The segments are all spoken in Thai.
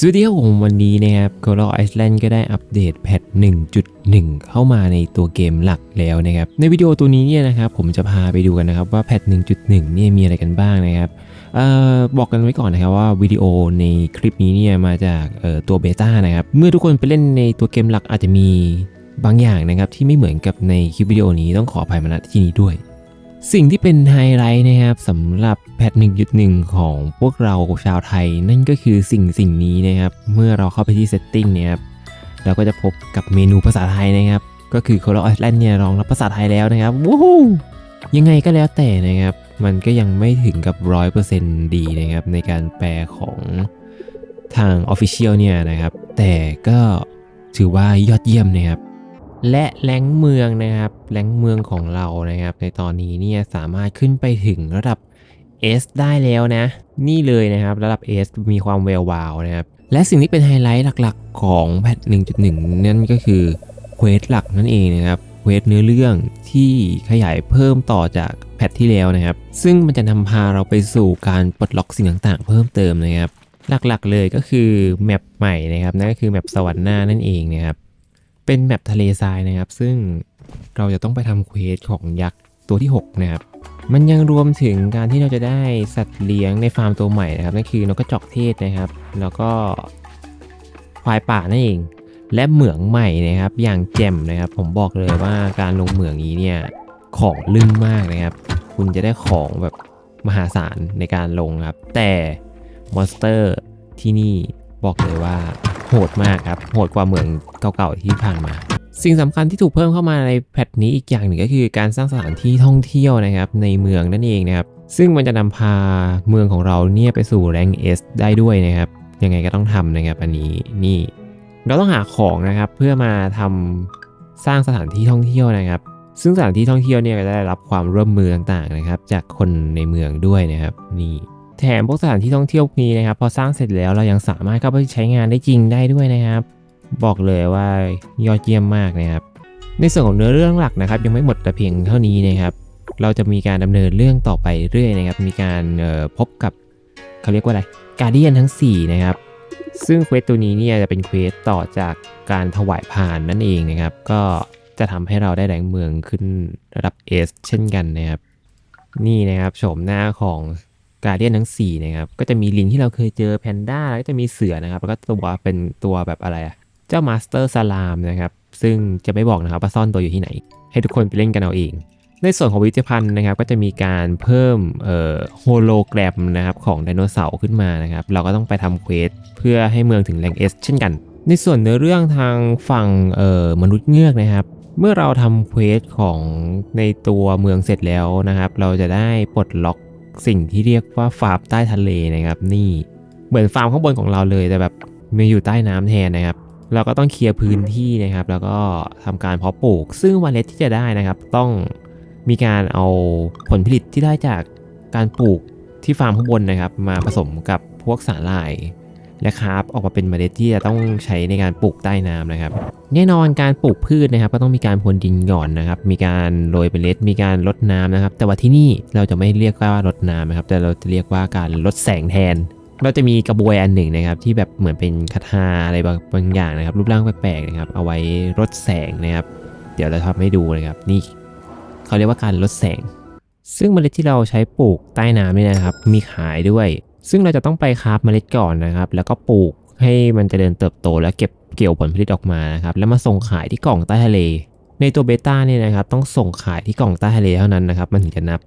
สวัสดีครับผมวันนี้นะครับ Coral Island ก็ได้อัปเดตแพท 1.1 เข้ามาในตัวเกมหลักแล้วนะครับ ในวิดีโอตัวนี้เนี่ยนะครับผมจะพาไปดูกันนะครับว่าแพท 1.1 เนี่ยมีอะไรกันบ้างนะครับออบอกกันไว้ก่อนนะครับว่าวิดีโอในคลิปนี้เนี่ยมาจากออตัวเบต้านะครับ เมื่อทุกคนไปเล่นในตัวเกมหลักอาจจะมีบางอย่างนะครับที่ไม่เหมือนกับในคลิปวิดีโอนี้ต้องขออภัยมาณที่นี้ด้วย สิ่งที่เป็นไฮไลท์นะครับสำหรับแพท1.1 ของพวกเราชาวไทย นั่นก็คือสิ่งสิ่งนี้นะครับ เมื่อเราเข้าไปที่ setting เนี่ยครับเราก็จะพบกับเมนูภาษาไทยนะครับ ก็คือ Coral Island เนี่ยรองรับภาษาไทยแล้วนะครับวู้ฮู้ยังไงก็แล้วแต่นะครับ มันก็ยังไม่ถึงกับ 100%ดีนะครับ ในการแปลของทาง Official เนี่ยนะครับ แต่ก็ถือว่ายอดเยี่ยมนะครับ และแรงเมืองนะครับแรงเมืองของเรานะครับ ในตอนนี้เนี่ยสามารถขึ้นไปถึงระดับ S ได้แล้วนะ นี่เลยนะครับระดับ S มีความแวววาวนะครับ และสิ่งที่เป็นไฮไลท์หลักๆ ของแพท 1.1 นั่นก็คือเควสหลักนั่นเองนะครับเควสเนื้อเรื่องที่ขยายเพิ่มต่อจากแพทที่แล้วนะครับ ซึ่งมันจะนำพาเราไปสู่การปลดล็อกสิ่งต่างๆ เพิ่มเติมนะครับ หลักๆเลยก็คือแมปใหม่นะครับนั่นก็คือแมปสวรรค์หน้านั่นเองนะครับ เป็นแมปทะเลทรายนะครับ ซึ่งเราจะต้องไปทำเควสของยักษ์ตัวที่ 6 นะครับ มันยังรวมถึงการที่เราจะได้สัตว์เลี้ยงในฟาร์มตัวใหม่นะครับนั่นคือนกกระจอกเทศนะครับ แล้วก็ควายป่านั่นเอง และเหมืองใหม่นะครับ อย่างแจ่มนะครับ ผมบอกเลยว่าการลงเหมืองนี้เนี่ยของลึ่งมากนะครับ คุณจะได้ของแบบมหาศาลในการลงครับ แต่มอนสเตอร์ที่นี่ บอกเลยว่าโหดมากครับ โหดกว่าเหมืองเก่าๆที่ผ่านมา สิ่งสำคัญที่ถูกเพิ่มเข้ามาในแพทนี้อีกอย่างหนึ่งก็คือการสร้างสถานที่ท่องเที่ยวนะครับในเมืองนั่นเองนะครับ ซึ่งมันจะนำพาเมืองของเราเนี่ยไปสู่แรง S ได้ด้วยนะครับ ยังไงก็ต้องทำนะครับอันนี้นี่ เราต้องหาของนะครับเพื่อมาทำสร้างสถานที่ท่องเที่ยวนะครับ ซึ่งสถานที่ท่องเที่ยวเนี่ยก็จะได้รับความร่วมมือต่างๆนะครับ จากคนในเมืองด้วยนะครับนี่ แถมพวกสถานที่ท่องเที่ยวนี้นะครับ พอสร้างเสร็จแล้วเรายังสามารถเข้าไปใช้งานได้จริงได้ด้วยนะครับ บอกเลยว่ายอดเยี่ยมมากนะครับ ในส่วนของเนื้อเรื่องหลักนะครับ ยังไม่หมดแต่เพียงเท่านี้นะครับ เราจะมีการดำเนินเรื่องต่อไปเรื่อยนะครับ มีการออพบกับเขาเรียกว่าอะไรการเดียนทั้ง 4 นะครับ ซึ่งเควสตัวนี้เนี่ยจะเป็นเควสต่อจากการถวายพานนั่นเองนะครับ ก็จะทำให้เราได้แรงเมืองขึ้นระดับ S เช่นกันนะครับ นี่นะครับโฉมหน้าของ การเดียนทั้ง4นะครับก็จะมีลิงที่เราเคยเจอแพนด้าแล้วก็จะมีเสือนะครับแล้วก็ตัวเป็นตัวแบบอะไรอะเจ้ามาสเตอร์ซาลามนะครับซึ่งจะไม่บอกนะครับว่าซ่อนตัวอยู่ที่ไหน ให้ทุกคนไปเล่นกันเอาเอง ในส่วนของวิจิภัณฑ์นะครับก็จะมีการเพิ่มเอ่อโฮโลแกรมนะครับของไดโนเสาร์ขึ้นมานะครับเราก็ต้องไปทำเควสเพื่อให้เมืองถึงแรง S เช่นกัน ในส่วนเนื้อเรื่องทางฝั่งเอ่อมนุษย์เงือกนะครับเมื่อเราทำเควสของในตัวเมืองเสร็จแล้วนะครับ เราจะได้ปลดล็อก สิ่งที่เรียกว่าฟาร์มใต้ทะเลนะครับนี่เหมือนฟาร์มข้างบนของเราเลยแต่แบบมีอยู่ใต้น้ำแทนนะครับ เราก็ต้องเคลียร์พื้นที่นะครับ แล้วก็ทำการเพาะปลูก ซึ่งเล็ดที่จะได้นะครับ ต้องมีการเอาผลผลิตที่ได้จากการปลูกที่ฟาร์มข้างบนนะครับ มาผสมกับพวกสาหร่าย และคราฟออกมาเป็นเมล็ดที่จะต้องใช้ในการปลูกใต้น้ำนะครับ แน่นอนการปลูกพืชนะครับ ก็ต้องมีการพรวนดินก่อนนะครับ มีการโรยเมล็ด มีการลดน้ำนะครับ แต่ว่าที่นี่เราจะไม่เรียกว่ารดน้ำนะครับ แต่เราจะเรียกว่าการลดแสงแทน เราจะมีกระบวยอันหนึ่งนะครับ ที่แบบเหมือนเป็นคาถาอะไรบางบางอย่างนะครับ รูปร่างแปลกๆนะครับ เอาไว้ลดแสงนะครับ เดี๋ยวเราทำให้ดูนะครับ นี่เขาเรียกว่าการลดแสงซึ่งเมล็ดที่เราใช้ปลูกใต้น้ำนี่นะครับ มีขายด้วย ซึ่งเราจะต้องไปคาฟเมล็ดก่อนนะครับ แล้วก็ปลูกให้มันจเจริญเติบโต แล้วเก็บเกี่ยวผลผลิตออกมานะครับ แล้วมาส่งขายที่กล่องใต้ทะเล ในตัวเบต้าเนี่ยนะครับ ต้องส่งขายที่กล่องใต้ทะเลเท่านั้นนะครับ มันถึงจะนับ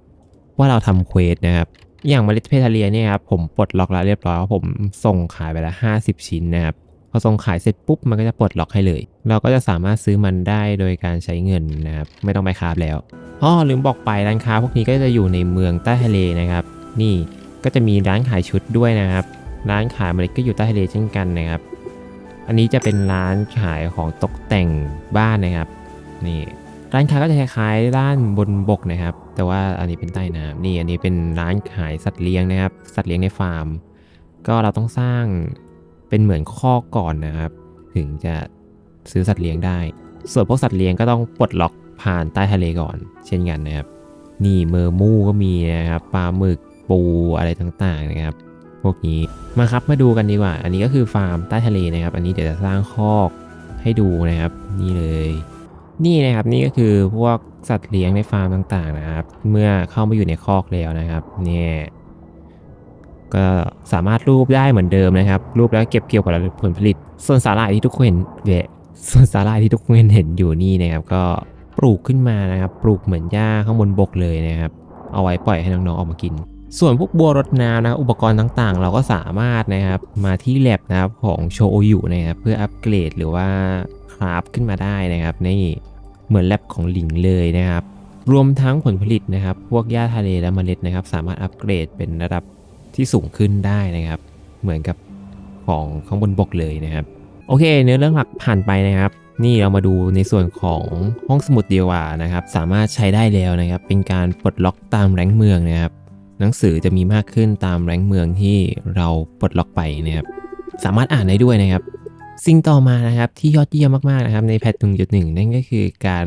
ว่าเราทำเควสนะครับ อย่างเมล็ดเพทาเลียเนี่ยครับผมปลดล็อกแล้วเรียบร้อยผมส่งขายไปแล้ว50 ชิ้นนะครับพอส่งขายเสร็จปุ๊บมันก็จะปลดล็อกให้เลย เราก็จะสามารถซื้อมันได้โดยการใช้เงินนะครับไม่ต้องไปคาฟแล้วอ๋อลืมบอกไปร้านค้าพวกนี้ก็จะอยู่ในเมืองใต้ทะเลนะครับ นี่ ก็จะมีร้านขายชุดด้วยนะครับ ร้านขายเมล็ดก็อยู่ใต้ทะเลเช่นกันนะครับ อันนี้จะเป็นร้านขายของตกแต่งบ้านนะครับ นี่ร้านค้าก็จะคล้ายๆร้านบนบกนะครับ แต่ว่าอันนี้เป็นใต้น้ำนี่อันนี้เป็นร้านขายสัตว์เลี้ยงนะครับ สัตว์เลี้ยงในฟาร์ม ก็เราต้องสร้างเป็นเหมือนข้อกก่อนนะครับ ถึงจะซื้อสัตว์เลี้ยงได้ ส่วนพวกสัตว์เลี้ยงก็ต้องปลดล็อกผ่านใต้ทะเลก่อน เช่นกันนะครับ นี่เมอร์มูก็มีนะครับปลาหมึก ปูอะไรต่างๆนะครับ พวกนี้มาครับมาดูกันดีกว่า อันนี้ก็คือฟาร์มใต้ทะเลนะครับ อันนี้เดี๋ยวจะสร้างคอกให้ดูนะครับ นี่เลย นี่นะครับนี่ก็คือพวกสัตว์เลี้ยงในฟาร์มต่างๆนะครับ เมื่อเข้ามาอยู่ในคอกแล้วนะครับเนี่ยก็สามารถรูปได้เหมือนเดิมนะครับ รูปแล้วเก็บเกี่ยวกับผลผลิต ส่วนสาหร่ายที่ทุกคนเห็นเดะส่วนสาหร่ายที่ทุกคนเห็นอยู่นี่นะครับ ก็ปลูกขึ้นมานะครับ ปลูกเหมือนหญ้าข้างบนบกเลยนะครับ เอาไว้ปล่อยให้น้องๆออกมากิน ส่วนพวกบัวรดน้ำนะครับอุปกรณ์ต่างๆ เราก็สามารถนะครับมาที่แลบนะครับของโชโอยุนะครับเพื่ออัปเกรดหรือว่าคราฟขึ้นมาได้นะครับนี่เหมือนแลบของหลิงเลยนะครับ รวมทั้งผลผลิตนะครับ พวกหญ้าทะเลและเมล็ดนะครับ สามารถอัปเกรดเป็นระดับที่สูงขึ้นได้นะครับ เหมือนกับของข้างบนบกเลยนะครับ โอเค เนื้อเรื่องหลักผ่านไปนะครับ นี่เรามาดูในส่วนของห้องสมุดเดียวานะครับ สามารถใช้ได้แล้วนะครับ เป็นการปลดล็อกตามแรงเมืองนะครับ หนังสือจะมีมากขึ้นตามแรงเมืองที่เราปลดล็อกไปนะครับ สามารถอ่านได้ด้วยนะครับ สิ่งต่อมานะครับที่ยอดเยี่ยมมากๆนะครับ ในแพท1.1นั่นก็คือการ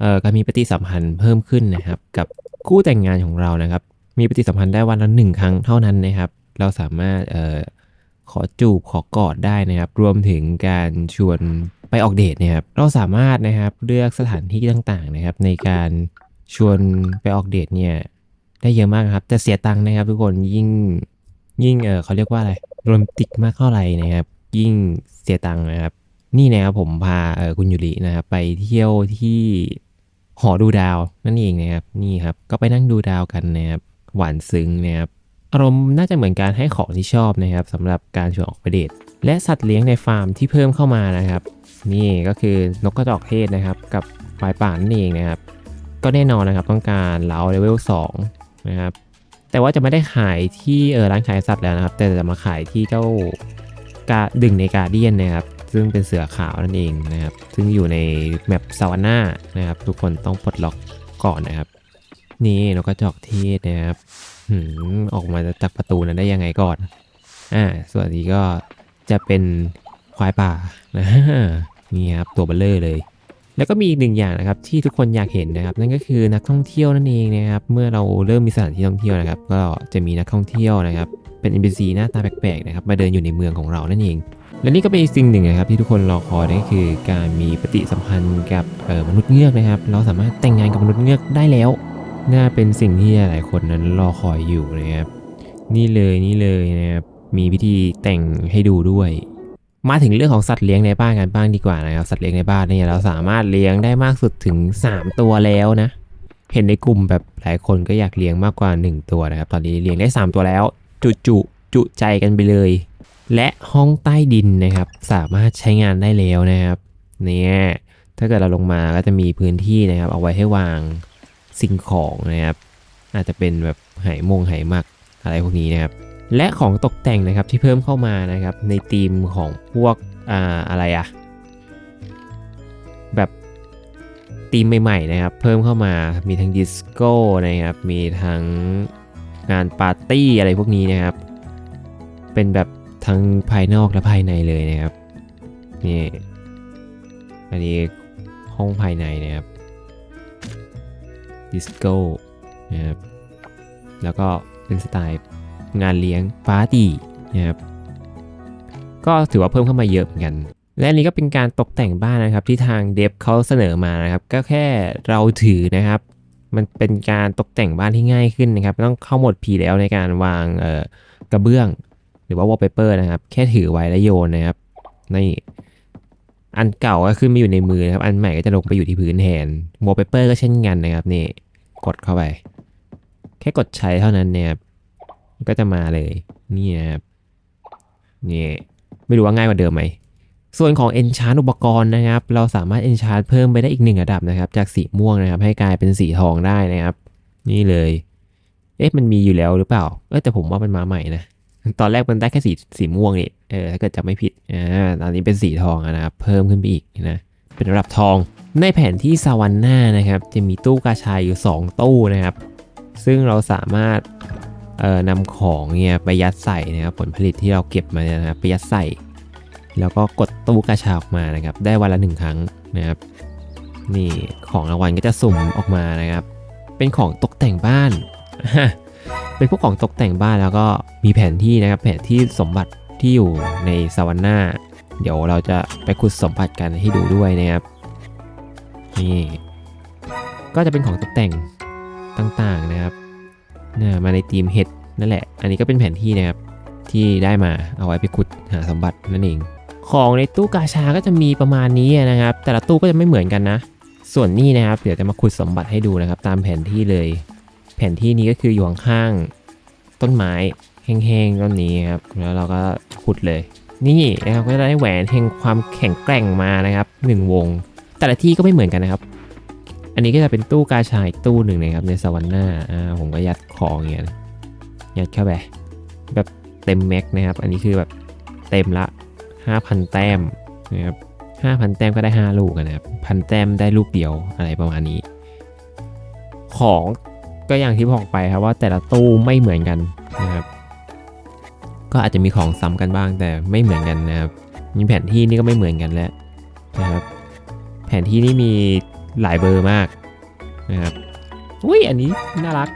เอ่อการมีปฏิสัมพันธ์เพิ่มขึ้นนะครับ กับคู่แต่งงานของเรานะครับ มีปฏิสัมพันธ์ได้วันละหนึ่งครั้งเท่านั้นนะครับ เราสามารถเอ่อขอจูบขอกอดได้นะครับ รวมถึงการชวนไปออกเดทนะครับ เราสามารถนะครับเลือกสถานที่ต่างๆนะครับ ในการชวนไปออกเดทเนี่ย ได้เยอะมากครับ แต่เสียตังค์นะครับ ทุกคนยิ่งยิ่งเออเขาเรียกว่าอะไรโรแมนติกมากเท่าไหร่นะครับ ยิ่งเสียตังค์นะครับ นี่นะครับผมพาเออคุณยูรินะครับไปเที่ยวที่หอดูดาวนั่นเองนะครับ นี่ครับก็ไปนั่งดูดาวกันนะครับหวานซึ้งนะครับอารมณ์น่าจะเหมือนการให้ของที่ชอบนะครับสำหรับการชวนออกไปเดทและสัตว์เลี้ยงในฟาร์มที่เพิ่มเข้ามานะครับ นี่ก็คือนกกระจอกเทศนะครับ กับควายป่านั่นเองนะครับ ก็แน่นอนนะครับต้องการเล้าเลเวล2 นะครับแต่ว่าจะไม่ได้ขายที่เออร้านขายสัตว์แล้วนะครับ แต่จะมาขายที่เจ้ากาดึงในกาเดียนนะครับ ซึ่งเป็นเสือขาวนั่นเองนะครับ ซึ่งอยู่ในแมปซาวาน่านะครับ ทุกคนต้องปลดล็อกก่อนนะครับ นี่นกกระจอกเทศนะครับหืออกมาจากประตูนั้นได้ยังไงก่อนอ่าส่วนนี้ก็จะเป็นควายป่านะนี่ครับตัวเบลเลอร์เลย แล้วก็มีอีกหนึ่งอย่างนะครับที่ทุกคนอยากเห็นนะครับ นั่นก็คือนักท่องเที่ยวนั่นเองนะครับ เมื่อเราเริ่มมีสถานที่ท่องเที่ยวนะครับ ก็จะมีนักท่องเที่ยวนะครับ เป็น NPC หน้าตาแปลกๆนะครับมาเดินอยู่ในเมืองของเรานั่นเอง และนี่ก็เป็นอีกสิ่งหนึ่งนะครับที่ทุกคนรอคอยนั่นก็คือ การมีปฏิสัมพันธ์กับออมนุษย์เงือกนะครับ เราสามารถแต่งงานกับมนุษย์เงือกได้แล้ว น่าเป็นสิ่งที่หลายคนนั้นรอคอยอยู่นะครับ นี่เลยนี่เลยนะครับมีพิธีแต่งให้ดูด้วย มาถึงเรื่องของสัตว์เลี้ยงในบ้านกันบ้างดีกว่านะครับสัตว์เลี้ยงในบ้านเนี่ยเราสามารถเลี้ยงได้มากสุดถึง 3 ตัวแล้วนะ เห็นในกลุ่มแบบหลายคนก็อยากเลี้ยงมากกว่า 1 ตัวนะครับ ตอนนี้เลี้ยงได้ 3 ตัวแล้ว จุจุจุใจกันไปเลย และห้องใต้ดินนะครับ สามารถใช้งานได้แล้วนะครับเนี่ยถ้าเกิดเราลงมาก็จะมีพื้นที่นะครับ เอาไว้ให้วางสิ่งของนะครับอาจจะเป็นแบบไหมงไหมักอะไรพวกนี้นะครับ และของตกแต่งนะครับที่เพิ่มเข้ามานะครับในธีมของพวกอ่าอะไรอะแบบธีมใหม่ๆนะครับ เพิ่มเข้ามามีทั้งดิสโก้นะครับ มีทั้งงานปาร์ตี้อะไรพวกนี้นะครับ เป็นแบบทั้งภายนอกและภายในเลยนะครับนี่อันนี้ห้องภายในนะครับดิสโก้นะครับแล้วก็เป็นสไตล์ งานเลี้ยงปาร์ตี้นะครับก็ถือว่าเพิ่มเข้ามาเยอะเหมือนกัน และนี้ก็เป็นการตกแต่งบ้านนะครับ ที่ทางเดฟเขาเสนอมานะครับ ก็แค่เราถือนะครับ มันเป็นการตกแต่งบ้านที่ง่ายขึ้นนะครับต้องเข้าหมดผีแล้วในการวางกระเบื้อง หรือว่าวอลเปเปอร์นะครับ แค่ถือไว้แล้วโยนนะครับนี่อันเก่าก็ขึ้นมาอยู่ในมือนะครับ อันใหม่ก็จะลงไปอยู่ที่พื้นแทนวอลเปเปอร์ก็เช่นกันนะครับนี่กดเข้าไป แค่กดใช้เท่านั้นเนี่ยครับ ก็จะมาเลยนี่นะครับนี่ไม่รู้ว่าง่ายกว่าเดิมไหมส่วนของ Enchant อุปกรณ์นะครับ เราสามารถ Enchant เพิ่มไปได้อีกหนึ่งระดับนะครับ จากสีม่วงนะครับ ให้กลายเป็นสีทองได้นะครับ นี่เลย เอ๊ะมันมีอยู่แล้วหรือเปล่าเออแต่ผมว่ามันมาใหม่นะตอนแรกมันได้แค่สีสีม่วงนี่เออถ้าเกิดจำไม่ผิดอ่าตอนนี้เป็นสีทองนะครับ เพิ่มขึ้นไปอีกนะเป็นระดับทอง ในแผนที่ซาวันน่านะครับ จะมีตู้กาชายอยู่ 2 ตู้นะครับ ซึ่งเราสามารถ นำของเนี่ยไปยัดใส่นะครับผลผลิตที่เราเก็บมาเนี่ยนะครับไปยัดใส่ แล้วก็กดตู้กาชาออกมานะครับ ได้วันละหนึ่งครั้งนะครับ นี่ของรางวัลก็จะสุ่มออกมานะครับ เป็นของตกแต่งบ้าน เป็นพวกของตกแต่งบ้านแล้วก็มีแผนที่นะครับ แผนที่สมบัติที่อยู่ในสวรรค์หน้าเดี๋ยวเราจะไปขุดสมบัติกันให้ดูด้วยนะครับนี่ก็จะเป็นของตกแต่งต่างๆนะครับ มาในทีมเห็ดนั่นแหละ อันนี้ก็เป็นแผนที่นะครับที่ได้มาเอาไว้ไปขุดหาสมบัตินั่นเอง ของในตู้กาชาก็จะมีประมาณนี้นะครับ แต่ละตู้ก็จะไม่เหมือนกันนะ ส่วนนี้นะครับเดี๋ยวจะมาขุดสมบัติให้ดูนะครับ ตามแผนที่เลย แผนที่นี้ก็คืออยู่ข้างต้นไม้แห้งๆต้นนี้ครับแล้วเราก็ขุดเลย นี่นะครับก็จะได้แหวนแห่งความแข็งแกร่งมานะครับหนึ่งวง แต่ละที่ก็ไม่เหมือนกันนะครับ อันนี้ก็จะเป็นตู้กาชาอีกตู้หนึ่งนะครับในสวรรค์หน้าอ่าผมก็ยัดของอย่างเงี้ยยัดเข้าไปแบบเต็มแม็กนะครับ อันนี้คือแบบเต็มละ 5,000 แต้มนะครับ5,000 แต้มก็ได้ 5 ลูกนะครับพันแต้มได้ลูกเดียวอะไรประมาณนี้ ของก็อย่างที่บอกไปครับว่าแต่ละตู้ไม่เหมือนกันนะครับ ก็อาจจะมีของซ้ำกันบ้างแต่ไม่เหมือนกันนะครับมีแผนที่นี่ก็ไม่เหมือนกันแล้วนะครับ แผนที่นี่มี หลายเบอร์มากนะครับอุ้ยอันนี้น่ารัก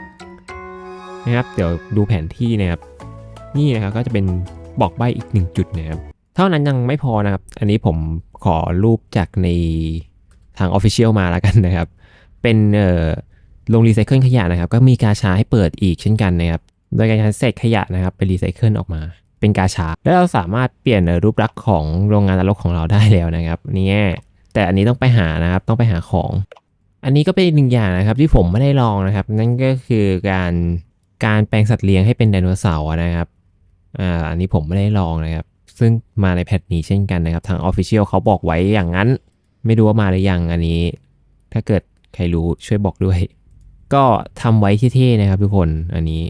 นะครับ เดี๋ยวดูแผนที่นะครับ นี่นะครับก็จะเป็นบอกใบอีกหนึ่งจุดนะครับ เท่านั้นยังไม่พอนะครับ อันนี้ผมขอรูปจากในทาง Official มาแล้วกันนะครับ เป็นเอ่อลงรีไซเคิลขยะนะครับ ก็มีกาชาให้เปิดอีกเช่นกันนะครับ โดยการใช้เศษขยะนะครับไปรีไซเคิลออกมา เป็นกาชา แล้วเราสามารถเปลี่ยนรูปลักษณ์ของโรงงานนรกของเราได้แล้วนะครับ นี่ แต่อันนี้ต้องไปหานะครับต้องไปหาของ อันนี้ก็เป็นอีกหนึ่งอย่างนะครับ ที่ผมไม่ได้ลองนะครับ นั่นก็คือการการแปลงสัตว์เลี้ยงให้เป็นไดโนเสาร์นะครับอ่าอันนี้ผมไม่ได้ลองนะครับ ซึ่งมาในแพทนี้เช่นกันนะครับ ทาง Official เขาบอกไว้อย่างนั้น ไม่รู้ว่ามาหรือยังอันนี้ ถ้าเกิดใครรู้ช่วยบอกด้วย ก็ทำไว้เท่ๆนะครับ ทุกคนอันนี้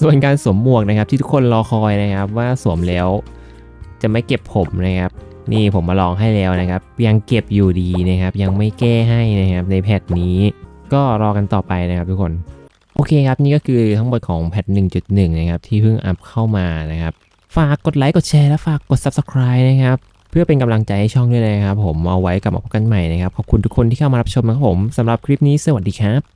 ส่วนการสวมหมวกนะครับ ที่ทุกคนรอคอยนะครับ ว่าสวมแล้วจะไม่เก็บผมนะครับ นี่ผมมาลองให้แล้วนะครับ ยังเก็บอยู่ดีนะครับ ยังไม่แก้ให้นะครับในแพทนี้ ก็รอกันต่อไปนะครับทุกคน โอเคครับ นี่ก็คือทั้งหมดของแพท 1.1 นะครับ ที่เพิ่งอัพเข้ามานะครับ ฝากกดไลค์กดแชร์และฝากกด Subscribe นะครับ เพื่อเป็นกำลังใจให้ช่องด้วยนะครับ ผมเอาไว้กลับมาพบกันใหม่นะครับ ขอบคุณทุกคนที่เข้ามารับชมนะครับผมสำหรับคลิปนี้สวัสดีครับ